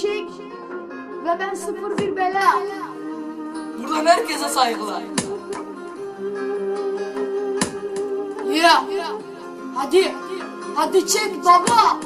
eşek ve ben sıfır bir bela. Buradan herkese saygılar. Lira. Hadi. Hadi çık baba.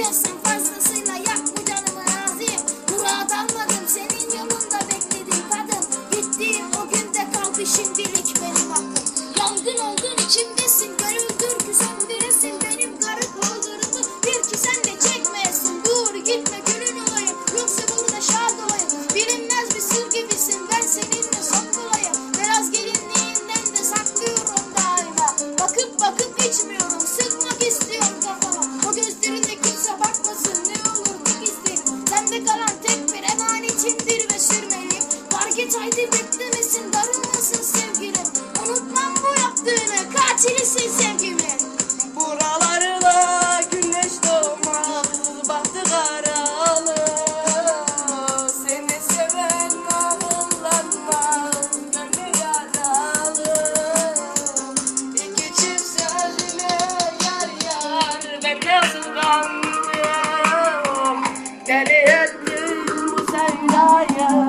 İstiyorsan fazlasıyla yak bu canımı razıyım Murat almadım senin yolunda bekledim kadın. Gittiğim o günde kaldı şimdilik benim hakkım Yangın oldun içimdesin Haydi beklemesin darılmasın sevgilim Unutmam bu yaptığını katilisin sevgimin Buralarda güneş doğmaz, bahtı karalı. Seni seven ağıllanmaz, gönlü yaralı. İki çift sözüne yar yar, ben nasıl kandım? Deli ettin bu sevdaya,